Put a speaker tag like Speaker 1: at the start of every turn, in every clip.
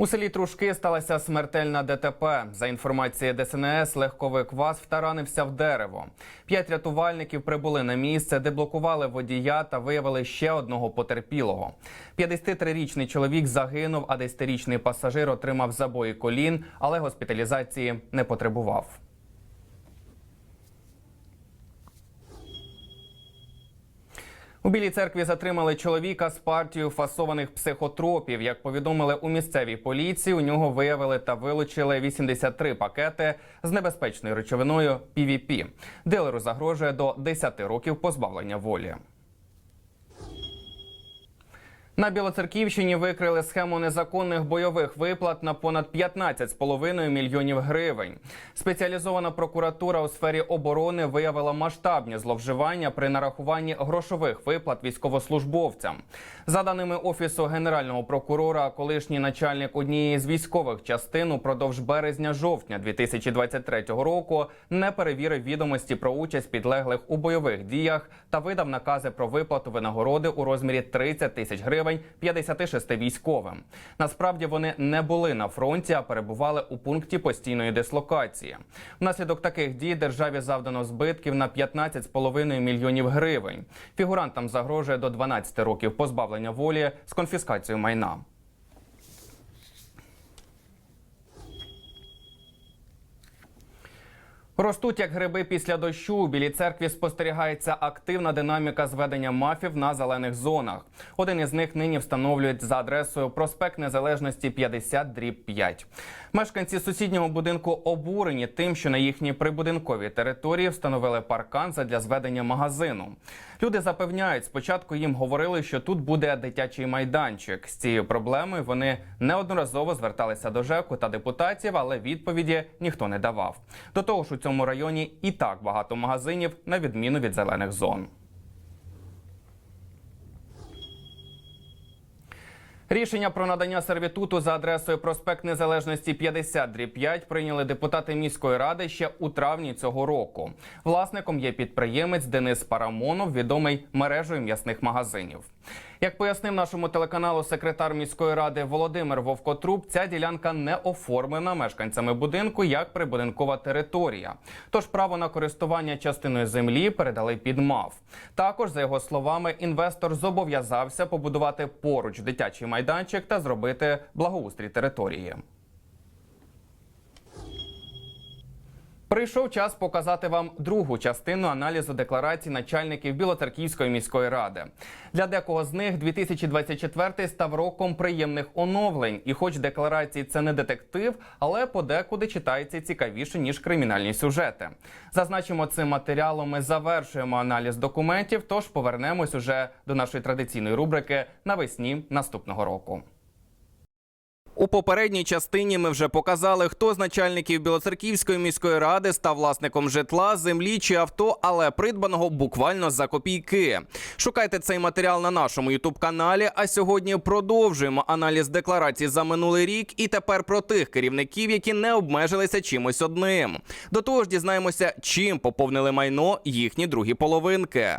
Speaker 1: У селі Трушки сталася смертельна ДТП. За інформацією ДСНС, легковик ВАЗ втаранився в дерево. П'ять рятувальників прибули на місце, де блокували водія та виявили ще одного потерпілого. 53-річний чоловік загинув, а 10-річний пасажир отримав забої колін, але госпіталізації не потребував. У Білій церкві затримали чоловіка з партією фасованих психотропів. Як повідомили у місцевій поліції, у нього виявили та вилучили 83 пакети з небезпечною речовиною PVP. Дилеру загрожує до 10 років позбавлення волі. На Білоцерківщині викрили схему незаконних бойових виплат на понад 15,5 мільйонів гривень. Спеціалізована прокуратура у сфері оборони виявила масштабні зловживання при нарахуванні грошових виплат військовослужбовцям. За даними офісу генерального прокурора, колишній начальник однієї з військових частин упродовж березня-жовтня 2023 року не перевірив відомості про участь підлеглих у бойових діях та видав накази про виплату винагороди у розмірі 30 тисяч гривень 56 військовим. Насправді вони не були на фронті, а перебували у пункті постійної дислокації. Внаслідок таких дій державі завдано збитків на 15,5 мільйонів гривень. Фігурантам загрожує до 12 років позбавлення волі з конфіскацією майна. Ростуть як гриби після дощу. У білій церкві спостерігається активна динаміка зведення мафів на зелених зонах. Один із них нині встановлюють за адресою проспект Незалежності 50 дріб 5. Мешканці сусіднього будинку обурені тим, що на їхній прибудинковій території встановили паркан задля зведення магазину. Люди запевняють, спочатку їм говорили, що тут буде дитячий майданчик. З цією проблемою вони неодноразово зверталися до ЖЕКу та депутатів, але відповіді ніхто не давав. До того ж, у цьому районі і так багато магазинів, на відміну від зелених зон. Рішення про надання сервітуту за адресою проспект Незалежності 50 дріб 5 прийняли депутати міської ради ще у травні цього року. Власником є підприємець Денис Парамонов, відомий мережею м'ясних магазинів. Як пояснив нашому телеканалу секретар міської ради Володимир Вовкотруб, ця ділянка не оформлена мешканцями будинку як прибудинкова територія. Тож право на користування частиною землі передали під МАВ. Також, за його словами, інвестор зобов'язався побудувати поруч дитячий майданчик та зробити благоустрій території. Прийшов час показати вам другу частину аналізу декларацій начальників Білоцерківської міської ради. Для декого з них 2024 став роком приємних оновлень. І, хоч декларації це не детектив, але подекуди читається цікавіше ніж кримінальні сюжети. Зазначимо, цим матеріалом ми завершуємо аналіз документів. Тож повернемось уже до нашої традиційної рубрики навесні наступного року. У попередній частині ми вже показали, хто з начальників Білоцерківської міської ради став власником житла, землі чи авто, але придбаного буквально за копійки. Шукайте цей матеріал на нашому ютуб каналі. А сьогодні продовжуємо аналіз декларацій за минулий рік і тепер про тих керівників, які не обмежилися чимось одним. До того ж, дізнаємося, чим поповнили майно їхні другі половинки.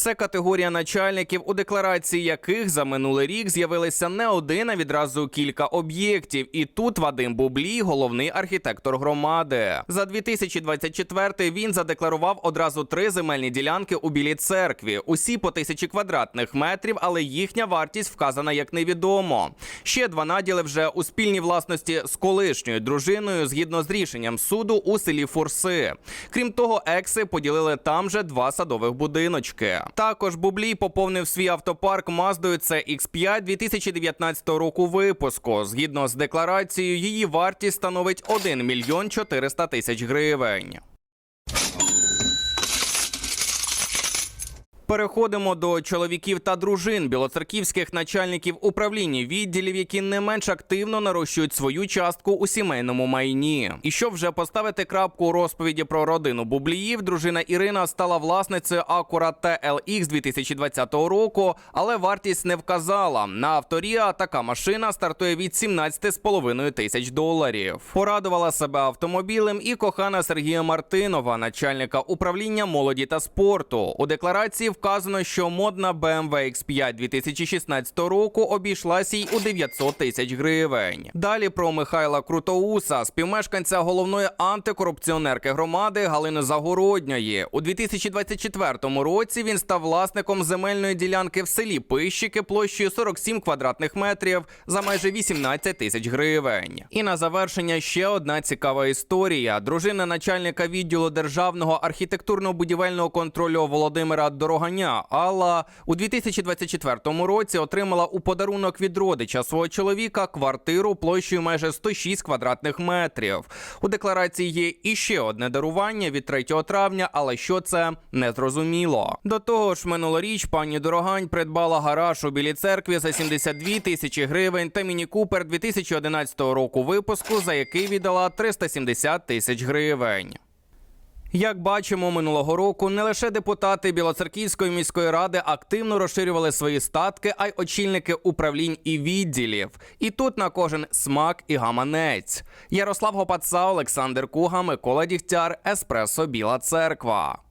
Speaker 1: Це категорія начальників, у декларації яких за минулий рік з'явилися не один, а відразу кілька об'єктів. І тут Вадим Бублій, головний архітектор громади. За 2024 він задекларував одразу три земельні ділянки у Білій церкві. Усі по тисячі квадратних метрів, але їхня вартість вказана як невідомо. Ще два наділи вже у спільній власності з колишньою дружиною, згідно з рішенням суду у селі Фурси. Крім того, екси поділили там же два садових будиночки. Також Бублій поповнив свій автопарк Маздою CX-5 2019 року випуску. Згідно з декларацією, її вартість становить 1 мільйон 400 тисяч гривень. Переходимо до чоловіків та дружин білоцерківських начальників управління відділів, які не менш активно нарощують свою частку у сімейному майні. І щоб вже поставити крапку у розповіді про родину Бубліїв, дружина Ірина стала власницею Acura TLX 2020 року, але вартість не вказала. На авторія така машина стартує від 17,5 тисяч доларів. Порадувала себе автомобілем і кохана Сергія Мартинова, начальника управління молоді та спорту. У декларації вказано, що модна BMW X5 2016 року обійшлася й у 900 тисяч гривень. Далі про Михайла Крутоуса, співмешканця головної антикорупціонерки громади Галини Загородньої. У 2024 році він став власником земельної ділянки в селі Пищики площею 47 квадратних метрів за майже 18 тисяч гривень. І на завершення ще одна цікава історія. Дружина начальника відділу державного архітектурно-будівельного контролю Володимира Дороганя Алла у 2024 році отримала у подарунок від родича свого чоловіка квартиру площею майже 106 квадратних метрів. У декларації є іще одне дарування від 3 травня, але що це не зрозуміло. До того ж, минулоріч пані Дорогань придбала гараж у білій церкві за 72 тисячі гривень та міні Купер 2011 року випуску, за який віддала 370 тисяч гривень. Як бачимо, минулого року не лише депутати Білоцерківської міської ради активно розширювали свої статки, а й очільники управлінь і відділів. І тут на кожен смак і гаманець. Ярослав Гопаца, Олександр Куга, Микола Дігтяр, Еспресо Біла Церква.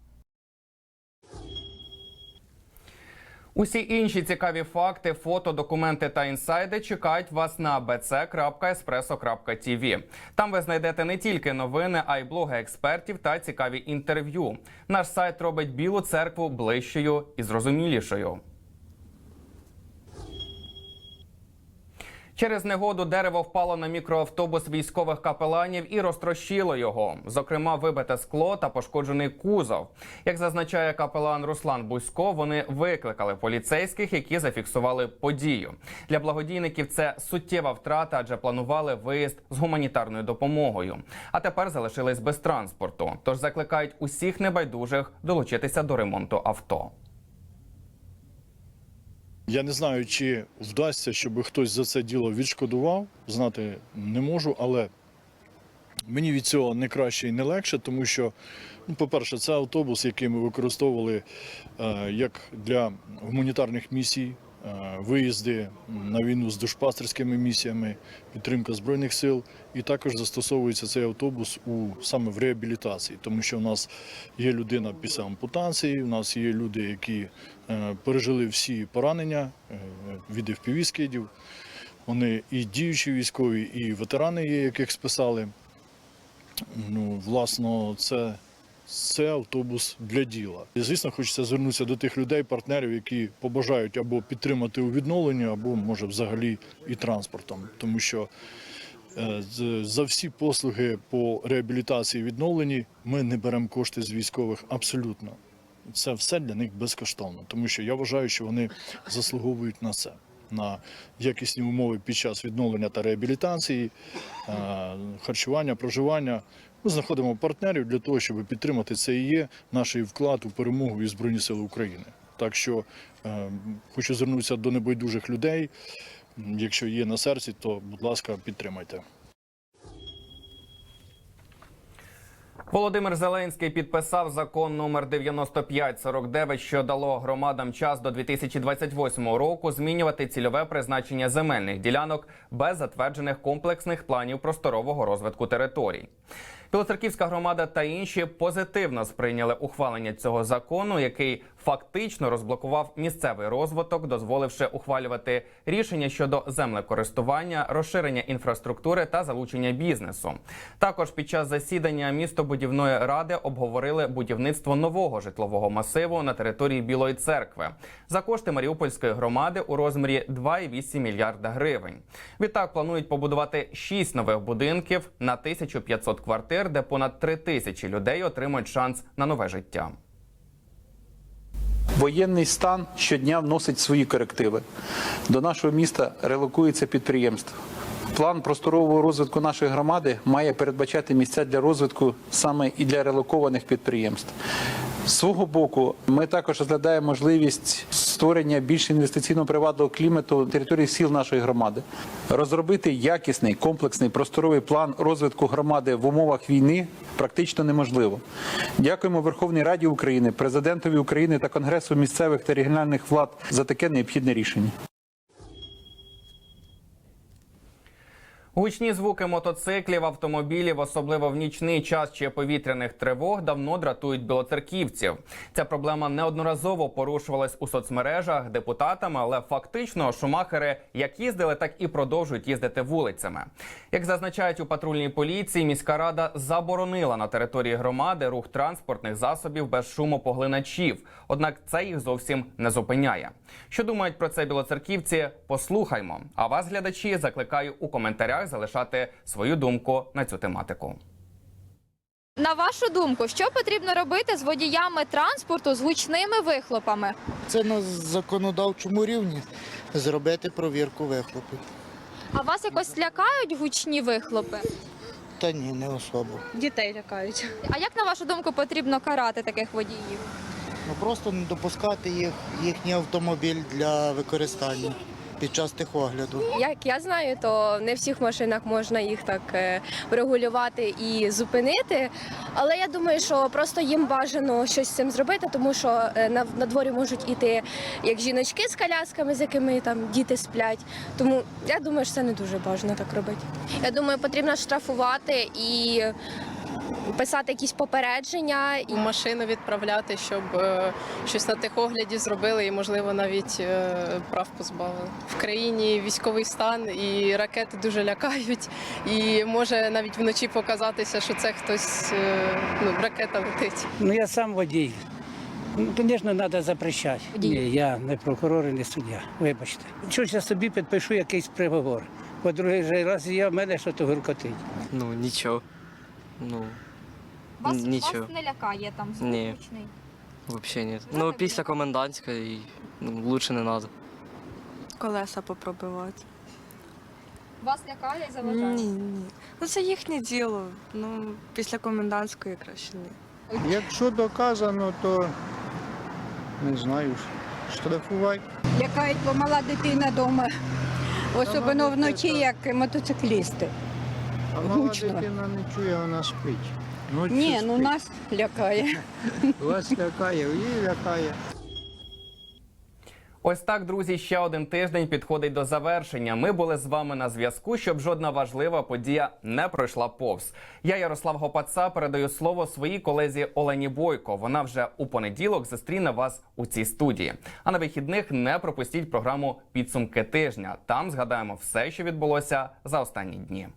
Speaker 1: Усі інші цікаві факти, фото, документи та інсайди чекають вас на bc.espresso.tv. Там ви знайдете не тільки новини, а й блоги експертів та цікаві інтерв'ю. Наш сайт робить білу церкву ближчою і зрозумілішою. Через негоду дерево впало на мікроавтобус військових капеланів і розтрощило його. Зокрема, вибите скло та пошкоджений кузов. Як зазначає капелан Руслан Бусько, вони викликали поліцейських, які зафіксували подію. Для благодійників це суттєва втрата, адже планували виїзд з гуманітарною допомогою. А тепер залишились без транспорту. Тож закликають усіх небайдужих долучитися до ремонту авто.
Speaker 2: Я не знаю, чи вдасться, щоб хтось за це діло відшкодував. Знати не можу, але мені від цього не краще і не легше, тому що, ну, по-перше, це автобус, який ми використовували е, як для гуманітарних місій, виїзди на війну з душпастерськими місіями, підтримка збройних сил. І також застосовується цей автобус у саме в реабілітації, тому що в нас є людина після ампутації, у нас є люди, які е, пережили всі поранення е, від FPV скидів. Вони і діючі військові, і ветерани є, яких списали. Ну, власно, це, це автобус для діла. І, звісно, хочеться звернутися до тих людей, партнерів, які побажають або підтримати у відновленні, або може взагалі і транспортом, тому що. Е, За всі послуги по реабілітації відновленні ми не беремо кошти з військових абсолютно. Це все для них безкоштовно, тому що я вважаю, що вони заслуговують на це, на якісні умови під час відновлення та реабілітації, е, харчування, проживання. Ми знаходимо партнерів для того, щоб підтримати це і є наш вклад у перемогу і Збройні Сили України. Так що е, хочу звернутися до небайдужих людей. Якщо є на серці, то будь ласка, підтримайте.
Speaker 1: Володимир Зеленський підписав закон номер 9549, що дало громадам час до 2028 року змінювати цільове призначення земельних ділянок без затверджених комплексних планів просторового розвитку територій. Білоцерківська громада та інші позитивно сприйняли ухвалення цього закону, який фактично розблокував місцевий розвиток, дозволивши ухвалювати рішення щодо землекористування, розширення інфраструктури та залучення бізнесу. Також під час засідання містобудівної ради обговорили будівництво нового житлового масиву на території Білої церкви за кошти Маріупольської громади у розмірі 2,8 мільярда гривень. Відтак планують побудувати 6 нових будинків на 1500 квартир, де понад 3 тисячі людей отримають шанс на нове життя.
Speaker 3: Воєнний стан щодня вносить свої корективи. До нашого міста релокується підприємство. План просторового розвитку нашої громади має передбачати місця для розвитку саме і для релокованих підприємств. З свого боку, ми також розглядаємо можливість створення більш інвестиційно-приватного клімату території сіл нашої громади, розробити якісний комплексний просторовий план розвитку громади в умовах війни практично неможливо. Дякуємо Верховній Раді України, президентові України та Конгресу місцевих та регіональних влад за таке необхідне рішення.
Speaker 1: Гучні звуки мотоциклів, автомобілів, особливо в нічний час чи повітряних тривог, давно дратують білоцерківців. Ця проблема неодноразово порушувалась у соцмережах депутатами, але фактично шумахери як їздили, так і продовжують їздити вулицями. Як зазначають у патрульній поліції, міська рада заборонила на території громади рух транспортних засобів без шумопоглиначів. Однак це їх зовсім не зупиняє. Що думають про це білоцерківці? Послухаймо. А вас, глядачі, закликаю у коментарях залишати свою думку на цю тематику.
Speaker 4: На вашу думку, що потрібно робити з водіями транспорту з гучними вихлопами?
Speaker 5: Це на законодавчому рівні зробити провірку вихлопів.
Speaker 4: А вас якось лякають гучні вихлопи?
Speaker 5: Та ні, не особо.
Speaker 6: Дітей лякають.
Speaker 4: А як на вашу думку потрібно карати таких водіїв?
Speaker 5: Ну просто не допускати їх, їхній автомобіль для використання під час техогляду.
Speaker 6: Як я знаю, то не в всіх машинах можна їх так е, врегулювати і зупинити. Але я думаю, що просто їм бажано щось з цим зробити, тому що е, на, на дворі можуть іти як жіночки з колясками, з якими там діти сплять. Тому я думаю, що це не дуже бажано так робити. Я думаю, потрібно штрафувати і писати якісь попередження і
Speaker 7: машину відправляти, щоб е, щось на техогляді зробили і, можливо, навіть е, прав позбавили. В країні військовий стан і ракети дуже лякають. І може навіть вночі показатися, що це хтось е, ну, ракета летить.
Speaker 8: Ну я сам водій. Ну, звісно, треба запрещати. Ні, я не прокурор і не суддя. Вибачте. Що ж я собі підпишу якийсь приговор? По другий же раз я в мене що то гуркотить.
Speaker 9: Ну, нічого. Ну,
Speaker 4: Вас,
Speaker 9: Нічого.
Speaker 4: вас не лякає там звук
Speaker 9: Ні.
Speaker 4: гучний?
Speaker 9: взагалі ні.
Speaker 4: Ну,
Speaker 9: Ну,
Speaker 4: так
Speaker 9: після комендантської ну, лучше не треба.
Speaker 10: колеса попробувати.
Speaker 4: Вас лякає і заважає?
Speaker 10: Ні, ні. Ну це їхнє діло. Ну, після комендантської краще ні.
Speaker 11: Якщо доказано, то не знаю, штрафувати.
Speaker 12: Лякають, бо мала дитина вдома. Особливо вночі, як мотоциклісти.
Speaker 11: А мала
Speaker 12: Гучно.
Speaker 11: дитина не чує, вона спить. Ночі
Speaker 12: Ні, ну
Speaker 11: спить.
Speaker 12: нас лякає.
Speaker 11: Вас лякає, її лякає.
Speaker 1: Ось так, друзі, ще один тиждень підходить до завершення. Ми були з вами на зв'язку, щоб жодна важлива подія не пройшла повз. Я, Ярослав Гопаца, передаю слово своїй колезі Олені Бойко. Вона вже у понеділок зустріне вас у цій студії. А на вихідних не пропустіть програму Підсумки тижня. Там згадаємо все, що відбулося за останні дні.